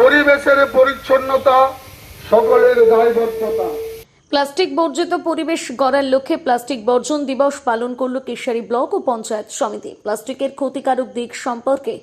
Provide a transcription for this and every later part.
পরিবেশের পরিচ্ছন্নতা, সকলের দায়বদ্ধতা। প্লাস্টিক বর্জিত পরিবেশ গড়ার লক্ষ্যে প্লাস্টিক বর্জন দিবস পালন করল কেশারী ব্লক ও পঞ্চায়েত সমিতি। প্লাস্টিকের ক্ষতিকারক দিক সম্পর্কে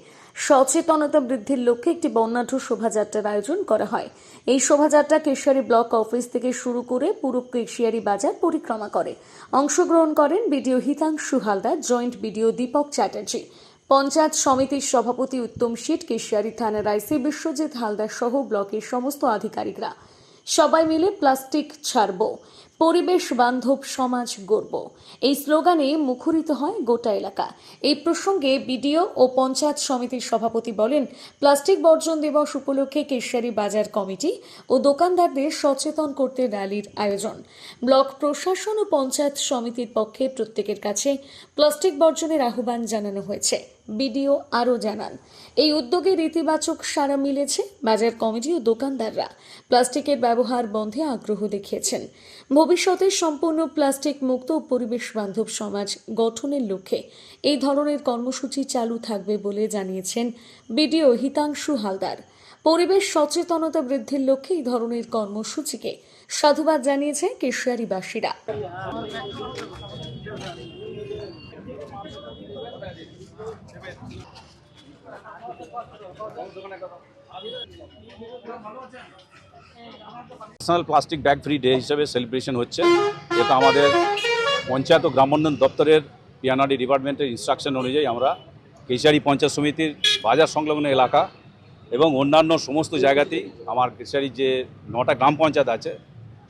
সচেতনতা বৃদ্ধির লক্ষ্যে একটি বর্ণাঢ্য শোভাযাত্রার আয়োজন করা হয়। এই শোভাযাত্রা কেশিয়ারি ব্লক অফিস থেকে শুরু করে পুরো কেশিয়ারি বাজার পরিক্রমা করে। অংশগ্রহণ করেন BDO Hitangshu Haldar, joint BDO Dipak Chatterjee. Panchayat সমিতির সভাপতি উত্তম শীত কেশিয়ারি থানার আইসি বিশ্বজিৎ হালদার সহ ব্লকের সমস্ত আধিকারিকরা। সবাই মিলে প্লাস্টিক ছাড়ব, পরিবেশ বান্ধব সমাজ গড়ব। এই স্লোগানে মুখরিত হয় গোটা এলাকা। এই প্রসঙ্গে বিডিও ও পঞ্চায়েত সমিতির সভাপতি বলেন, প্লাস্টিক বর্জন দিবস উপলক্ষে কেশারি বাজার কমিটি ও দোকানদারদের সচেতন করতে র্যালির আয়োজন। ব্লক প্রশাসন ও পঞ্চায়েত সমিতির পক্ষে প্রত্যেকের কাছে প্লাস্টিক বর্জনের আহ্বান জানানো হয়েছে। বিডিও আরও জানান, এই উদ্যোগে ইতিবাচক সাড়া মিলেছে বাজার কমিটি ও দোকানদাররা। প্লাস্টিকের ব্যবহার বন্ধে আগ্রহ দেখিয়েছেন। ভবিষ্যতে সম্পূর্ণ প্লাস্টিক মুক্ত ও পরিবেশ বান্ধব সমাজ গঠনের লক্ষ্যে এই ধরনের কর্মসূচি চালু থাকবে বলে জানিয়েছেন বিডিও হিতাংশু হালদার। পরিবেশ সচেতনতা বৃদ্ধির লক্ষ্যে এই ধরনের কর্মসূচিকে সাধুবাদ জানিয়েছে কেশিয়ারিবাসীরা। National plastic bag free day হিসেবে সেলিব্রেশন হচ্ছে। এটা আমাদের পঞ্চায়েত ও গ্রামোন্নয়ন দপ্তরের পিয়ানাডি ডিপার্টমেন্টের ইনস্ট্রাকশন অনুযায়ী আমরা কেশিয়ারি পঞ্চায়েত সমিতির বাজার সংলগ্ন এলাকা এবং অন্যান্য সমস্ত জায়গাতেই আমার কেশিয়ারি যে নটা গ্রাম পঞ্চায়েত আছে,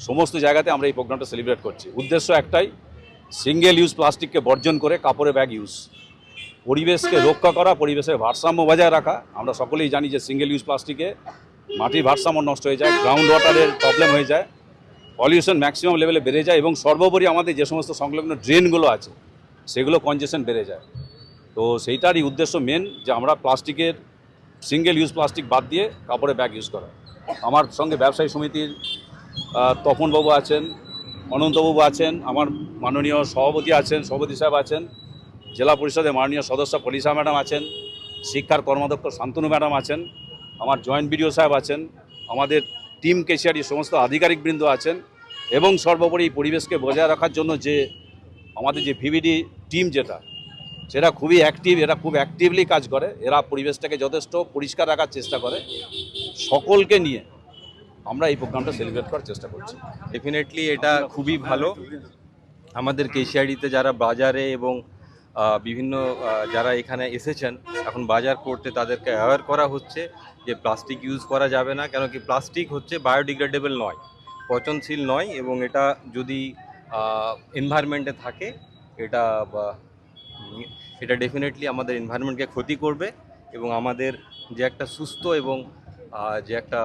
সমস্ত জায়গাতে আমরা এই প্রোগ্রামটা সেলিব্রেট করছি। উদ্দেশ্য একটাই সিঙ্গেল ইউজ প্লাস্টিককে বর্জন করে কাপড়ের ব্যাগ ইউজ পরিবেশকে রক্ষা করা পরিবেশের ভারসাম্য বজায় রাখা। আমরা সকলেই জানি যে সিঙ্গেল ইউজ প্লাস্টিকে মাটির ভারসাম্য নষ্ট হয়ে যায় গ্রাউন্ড ওয়াটারের প্রবলেম হয়ে যায় পলিউশন ম্যাক্সিমাম লেভেলে বেড়ে যায় এবং সর্বোপরি আমাদের যে সমস্ত সংলগ্ন ড্রেনগুলো আছে সেগুলো কনজেশন বেড়ে যায়। তো সেইটারই উদ্দেশ্য মেন যে আমরা প্লাস্টিকের সিঙ্গেল ইউজ প্লাস্টিক বাদ দিয়ে কাপড়ের ব্যাগ ইউজ করা। আমার সঙ্গে ব্যবসায়ী সমিতির তপনবাবু আছেন অনন্তবাবু আছেন আমার মাননীয় সভাপতি আছেন সভাপতি সাহেব আছেন জেলা পরিষদের মাননীয় সদস্য পলিসা ম্যাডাম আছেন, শিক্ষার কর্মাধ্যক্ষ শান্তনু ম্যাডাম আছেন, আমার জয়েন্ট বিডিও সাহেব আছেন, আমাদের টিম কেশিয়ারি সমস্ত আধিকারিকবৃন্দ আছেন এবং সর্বোপরি পরিবেশকে বজায় রাখার জন্য যে আমাদের যে ভিভিডি টিম যেটা, সেটা খুবই অ্যাক্টিভ এরা খুব অ্যাক্টিভলি কাজ করে, এরা পরিবেশটাকে যথেষ্ট পরিষ্কার রাখার চেষ্টা করে। সকলকে নিয়ে আমরা এই প্রোগ্রামটা সেলিব্রেট করার চেষ্টা করছি। ডেফিনেটলি এটা খুবই ভালো। আমাদের কেশিয়ারিতে যারা বাজারে এবং বিভিন্ন যারা এখানে এসেছেন, এখন বাজার করতে তাদেরকে অ্যাওয়ার করা হচ্ছে যে প্লাস্টিক ইউজ করা যাবে না, কেন কি প্লাস্টিক হচ্ছে বায়োডিগ্রেডেবল নয়, পচনশীল নয় এবং এটা যদি এনভায়রনমেন্টে থাকে, এটা এটা ডেফিনেটলি আমাদের এনভায়রনমেন্টকে ক্ষতি করবে এবং আমাদের যে একটা সুস্থ এবং যে একটা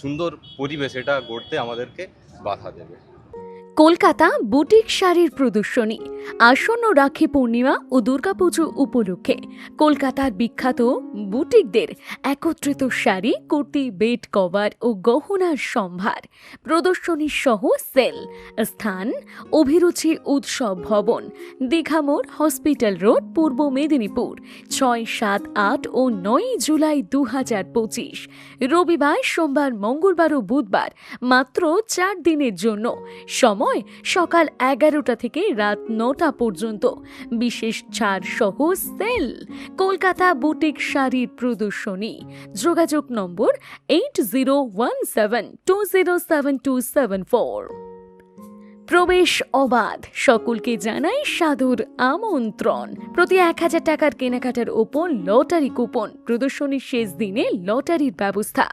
সুন্দর পরিবেশ, এটা গড়তে আমাদেরকে বাধা দেবে। কলকাতা বুটিক শাড়ির প্রদর্শনী, আসন্ন রাখি পূর্ণিমা ও দুর্গাপুজো উপলক্ষে কলকাতার বিখ্যাত বুটিকদের একত্রিত শাড়ি, কুর্তি, বেড কভার ও গহনার সম্ভার, প্রদর্শনী সহ সেল, স্থান, অভিরুচি উৎসব ভবন দীঘামোড় হসপিটাল রোড, পূর্ব মেদিনীপুর, ছয় সাত আট ও নয় জুলাই দু হাজার পঁচিশ। রবিবার, সোমবার, মঙ্গলবার ও বুধবার মাত্র চার দিনের জন্য সময় সকাল এগারোটা থেকে রাত নটা পর্যন্ত। বিশেষ ছাড় সহ সেল, কলকাতা বুটিক শাড়ির প্রদর্শনী। যোগাযোগ number eight zero one seven two zero seven two seven four. প্রবেশ অবাধ, সকলকে জানাই সাধুর আমন্ত্রণ। প্রতি এক হাজার টাকার কেনাকাটার ওপর লটারি কুপন। প্রদর্শনীর শেষ দিনে লটারির ব্যবস্থা।